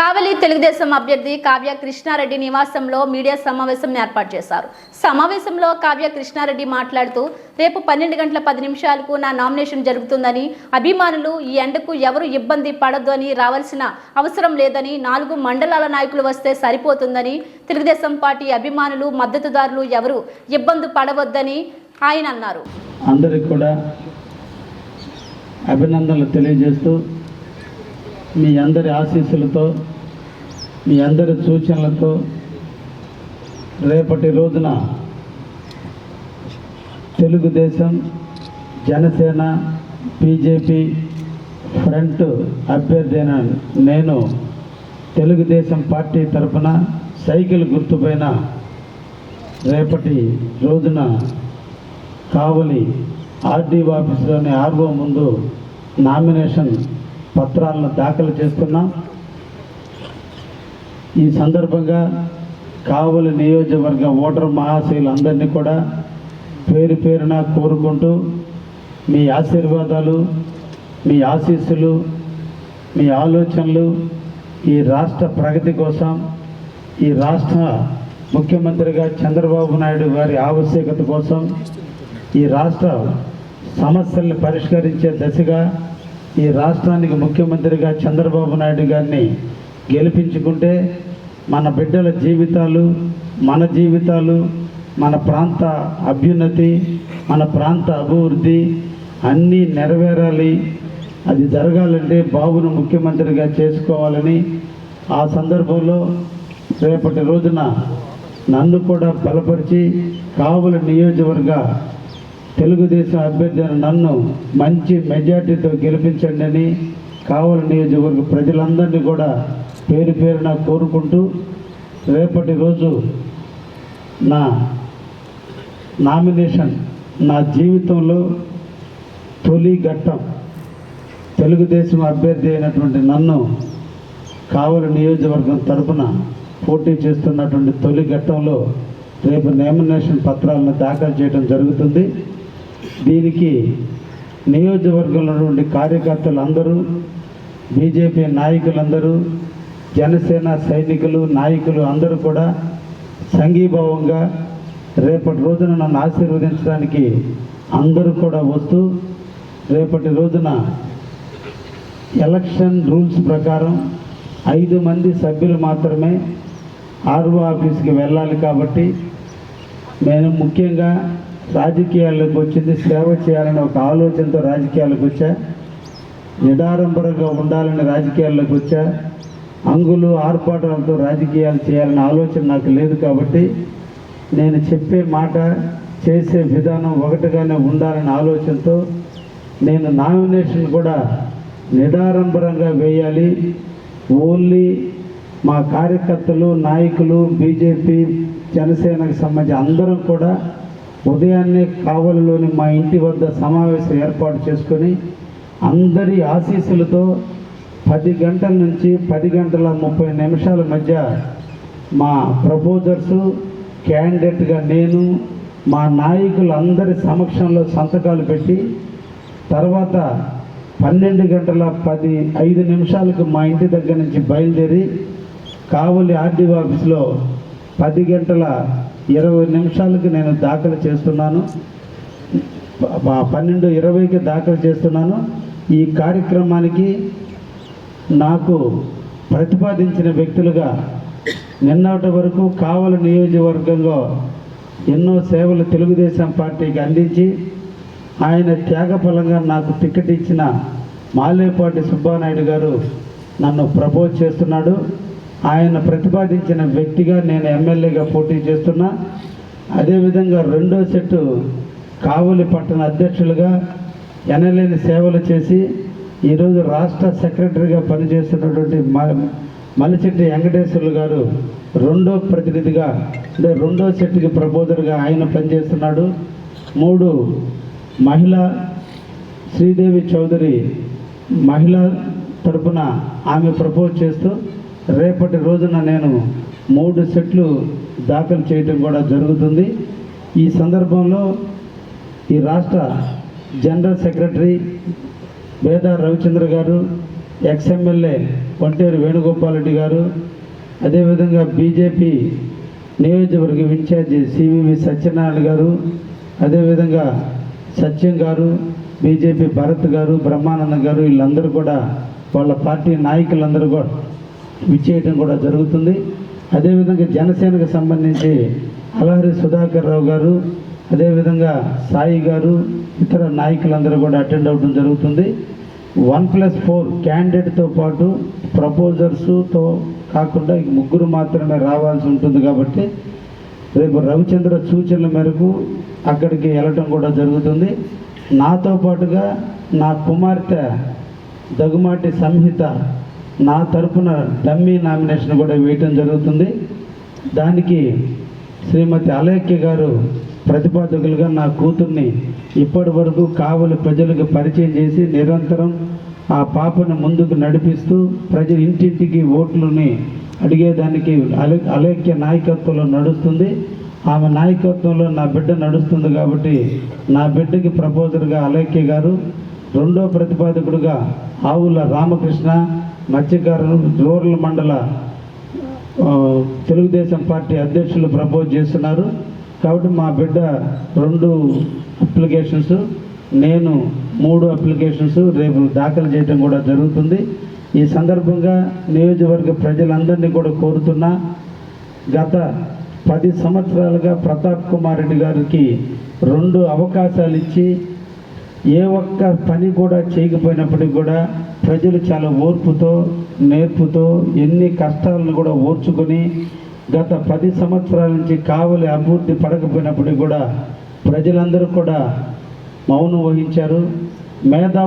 కావలి తెలుగుదేశం అభ్యర్థి కావ్య కృష్ణారెడ్డి నివాసంలో మీడియా సమావేశం ఏర్పాటు చేశారు. సమావేశంలో కావ్య కృష్ణారెడ్డి మాట్లాడుతూ రేపు పన్నెండు గంటల పది నిమిషాలకు నా నామినేషన్ జరుగుతుందని అభిమానులు ఈ ఎండకు ఎవరు ఇబ్బంది పడద్దు అని రావాల్సిన అవసరం లేదని నాలుగు మండలాల నాయకులు వస్తే సరిపోతుందని తెలుగుదేశం పార్టీ అభిమానులు మద్దతుదారులు ఎవరు ఇబ్బంది పడవద్దని ఆయన అన్నారు. అందరికి కూడా అభినందనలు తెలియజేస్తూ మీ అందరి ఆశీస్సులతో మీ అందరి సూచనలతో రేపటి రోజున తెలుగుదేశం జనసేన బీజేపీ ఫ్రంట్ అభ్యర్థి అయిన నేను తెలుగుదేశం పార్టీ తరఫున సైకిల్ గుర్తుపైన రేపటి రోజున కావలి ఆర్డీ ఆఫీస్లోని ఆర్ఓ ముందు నామినేషన్ పత్రాలను దాఖలు చేస్తున్నాం ఈ సందర్భంగా కావలి నియోజకవర్గ ఓటర్ మహాశయులందరినీ కూడా పేరు పేరున కోరుకుంటూ మీ ఆశీర్వాదాలు మీ ఆశీస్సులు మీ ఆలోచనలు ఈ రాష్ట్ర ప్రగతి కోసం ఈ రాష్ట్ర ముఖ్యమంత్రిగా చంద్రబాబు నాయుడు గారి ఆవశ్యకత కోసం ఈ రాష్ట్ర సమస్యలను పరిష్కరించే దశగా ఈ రాష్ట్రానికి ముఖ్యమంత్రిగా చంద్రబాబు నాయుడు గారిని గెలిపించుకుంటే మన బిడ్డల జీవితాలు మన జీవితాలు మన ప్రాంత అభ్యున్నతి మన ప్రాంత అభివృద్ధి అన్నీ నెరవేరాలి. అది జరగాలంటే బాబును ముఖ్యమంత్రిగా చేసుకోవాలని ఆ సందర్భంలో రేపటి రోజున నన్ను కూడా బలపరిచి కావుల నియోజకవర్గ తెలుగుదేశం అభ్యర్థి అయిన నన్ను మంచి మెజార్టీతో గెలిపించండి అని కావలి నియోజకవర్గ ప్రజలందరినీ కూడా పేరు పేరున కోరుకుంటూ రేపటి రోజు నా నామినేషన్ నా జీవితంలో తొలి ఘట్టం తెలుగుదేశం అభ్యర్థి అయినటువంటి నన్ను కావలి నియోజకవర్గం తరపున పోటీ చేస్తున్నటువంటి తొలి ఘట్టంలో రేపు నామినేషన్ పత్రాలను దాఖలు చేయడం జరుగుతుంది. దీనికి నియోజకవర్గంలో ఉన్నటువంటి కార్యకర్తలు అందరూ బీజేపీ నాయకులందరూ జనసేన సైనికులు నాయకులు అందరూ కూడా సంఘీభావంగా రేపటి రోజున నన్ను ఆశీర్వదించడానికి అందరూ కూడా వస్తూ రేపటి రోజున ఎలక్షన్ రూల్స్ ప్రకారం ఐదు మంది సభ్యులు మాత్రమే ఆర్ఓ ఆఫీస్కి వెళ్ళాలి కాబట్టి నేను ముఖ్యంగా రాజకీయాల్లోకి వచ్చింది సేవ చేయాలని ఒక ఆలోచనతో రాజకీయాలకు వచ్చా? నిడారంబరంగా ఉండాలని రాజకీయాల్లోకి వచ్చా? అంగులు ఆర్పాటాలతో రాజకీయాలు చేయాలనే ఆలోచన నాకు లేదు కాబట్టి నేను చెప్పే మాట చేసే విధానం ఒకటిగానే ఉండాలనే ఆలోచనతో నేను నామినేషన్ కూడా నిడారంబరంగా వేయాలి. ఓన్లీ మా కార్యకర్తలు నాయకులు బీజేపీ జనసేనకు సంబంధించి అందరం కూడా ఉదయాన్నే కావలిలోని మా ఇంటి వద్ద సమావేశం ఏర్పాటు చేసుకొని అందరి ఆశీస్సులతో పది గంటల నుంచి పది గంటల ముప్పై నిమిషాల మధ్య మా ప్రపోజర్సు క్యాండిడేట్గా నేను మా నాయకులందరి సమక్షంలో సంతకాలు పెట్టి తర్వాత పన్నెండు గంటల పది ఐదు నిమిషాలకు మా ఇంటి దగ్గర నుంచి బయలుదేరి కావలి ఆర్డీఓ ఆఫీస్లో పది గంటల ఇరవై నిమిషాలకి నేను దాఖలు చేస్తున్నాను. పన్నెండు ఇరవైకి దాఖలు చేస్తున్నాను. ఈ కార్యక్రమానికి నాకు ప్రతిపాదించిన వ్యక్తులుగా నిన్నటి వరకు కావలి నియోజకవర్గంలో ఎన్నో సేవలు తెలుగుదేశం పార్టీకి అందించి ఆయన త్యాగఫలంగా నాకు టికెట్ ఇచ్చిన మాలేపాటి సుబ్బానాయుడు గారు నన్ను ప్రపోజ్ చేస్తున్నాడు. ఆయన ప్రతిపాదించిన వ్యక్తిగా నేను ఎమ్మెల్యేగా పోటీ చేస్తున్నా. అదేవిధంగా రెండో సెట్టు కావలి పట్టణ అధ్యక్షులుగా ఎనలేని సేవలు చేసి ఈరోజు రాష్ట్ర సెక్రటరీగా పనిచేస్తున్నటువంటి మ- మలిచెట్టి వెంకటేశ్వర్లు గారు రెండో ప్రతినిధిగా అంటే రెండో సెట్కి ప్రబోధర్గా ఆయన పనిచేస్తున్నాడు. మూడు మహిళ శ్రీదేవి చౌదరి మహిళ తరపున ఆమె ప్రపోజ్ చేస్తూ రేపటి రోజున నేను మూడు సెట్లు దాఖలు చేయటం కూడా జరుగుతుంది. ఈ సందర్భంలో ఈ రాష్ట్ర జనరల్ సెక్రటరీ వేద రవిచంద్ర గారు ఎక్స్ఎమ్మెల్యే వంటేరు వేణుగోపాల్ రెడ్డి గారు అదేవిధంగా బీజేపీ నియోజకవర్గ ఇన్ఛార్జి సివివి సత్యనారాయణ గారు అదేవిధంగా సత్యం గారు బీజేపీ భరత్ గారు బ్రహ్మానందం గారు వీళ్ళందరూ కూడా వాళ్ళ పార్టీ నాయకులందరూ కూడా విచ్చేయటం కూడా జరుగుతుంది. అదేవిధంగా జనసేనకు సంబంధించి అలహరి సుధాకర్ రావు గారు అదేవిధంగా సాయి గారు ఇతర నాయకులందరూ కూడా అటెండ్ అవ్వడం జరుగుతుంది. వన్ ప్లస్ ఫోర్ క్యాండిడేట్తో పాటు ప్రపోజర్స్తో కాకుండా ముగ్గురు మాత్రమే రావాల్సి ఉంటుంది కాబట్టి రేపు రవిచంద్ర సూచనల మేరకు అక్కడికి వెళ్ళటం కూడా జరుగుతుంది. నాతో పాటుగా నా కుమార్తె దగుమాటి సంహిత నా తరపున డమ్మీ నామినేషన్ కూడా వేయటం జరుగుతుంది. దానికి శ్రీమతి అలేఖ్య గారు ప్రతిపాదకులుగా నా కూతుర్ని ఇప్పటి వరకు కావలి ప్రజలకు పరిచయం చేసి నిరంతరం ఆ పాపను ముందుకు నడిపిస్తూ ప్రజల ఇంటింటికి ఓట్లని అడిగేదానికి అలేఖ్య నాయకత్వంలో నడుస్తుంది. ఆమె నాయకత్వంలో నా బిడ్డ నడుస్తుంది కాబట్టి నా బిడ్డకి ప్రపోజర్గా అలేఖ్య గారు రెండో ప్రతిపాదకుడుగా ఆవుల రామకృష్ణ మత్స్యకారులు రూరల్ మండల తెలుగుదేశం పార్టీ అధ్యక్షులు ప్రపోజ్ చేస్తున్నారు. కాబట్టి మా బిడ్డ రెండు అప్లికేషన్స్ నేను మూడు అప్లికేషన్స్ రేపు దాఖలు చేయడం కూడా జరుగుతుంది. ఈ సందర్భంగా నియోజకవర్గ ప్రజలందరినీ కూడా కోరుతున్నా గత పది సంవత్సరాలుగా ప్రతాప్ కుమార్ రెడ్డి గారికి రెండు అవకాశాలు ఇచ్చి ఏ ఒక్క పని కూడా చేయకపోయినప్పటికీ కూడా ప్రజలు చాలా ఓర్పుతో నేర్పుతో ఎన్ని కష్టాలను కూడా ఓర్చుకొని గత పది సంవత్సరాల నుంచి కావలి అభివృద్ధి పడకపోయినప్పటికీ కూడా ప్రజలందరూ కూడా మౌనం వహించారు. మేధా